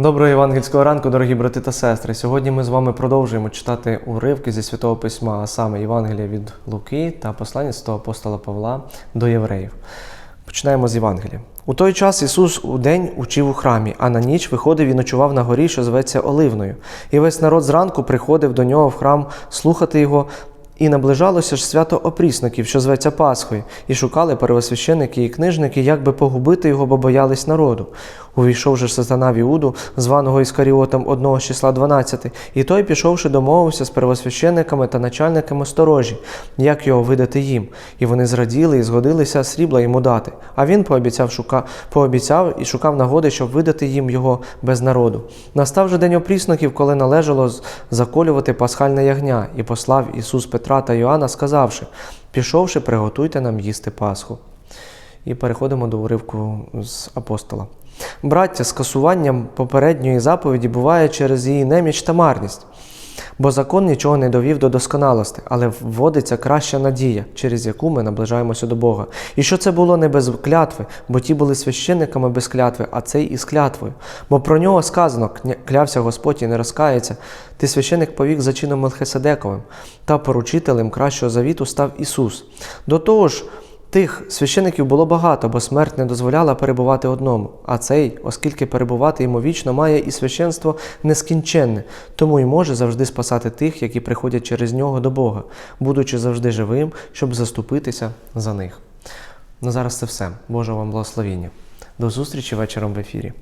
Доброго євангельського ранку, дорогі брати та сестри. Сьогодні ми з вами продовжуємо читати уривки зі святого письма, а саме Євангелія від Луки та послання святого апостола Павла до євреїв. Починаємо з Євангелія. У той час Ісус у день учив у храмі, а на ніч виходив і ночував на горі, що зветься Оливною. І весь народ зранку приходив до нього в храм слухати його. І наближалося ж свято опрісників, що зветься Пасхою, і шукали первосвященники і книжники, як би погубити його, бо боялись народу. Увійшов же сатана в Іуду, званого Іскаріотом одного числа 12, і той, пішовши, домовився з первосвященниками та начальниками сторожі, як його видати їм. І вони зраділи і згодилися срібла йому дати. А він пообіцяв, шука... пообіцяв і шукав нагоди, щоб видати їм його без народу. Настав же день опрісників, коли належало заколювати пасхальне ягня, і послав Ісус Петра та Йоанна, сказавши: Пішовши, приготуйте нам їсти Пасху. І переходимо до уривку з апостола. Браття, скасуванням попередньої заповіді буває через її неміч та марність. Бо закон нічого не довів до досконалості, але вводиться краща надія, через яку ми наближаємося до Бога. І що це було не без клятви, бо ті були священниками без клятви, а цей із клятвою. Бо про нього сказано, «Кня- клявся Господь і не розкається. Ти священик повік за чином Мелхиседековим, та поручителем кращого завіту став Ісус. До того ж, Тих священиків було багато, бо смерть не дозволяла перебувати одному. А цей, оскільки перебувати йому вічно, має і священство нескінченне, тому й може завжди спасати тих, які приходять через нього до Бога, будучи завжди живим, щоб заступитися за них. На зараз це все. Божого вам благословіння. До зустрічі вечором в ефірі.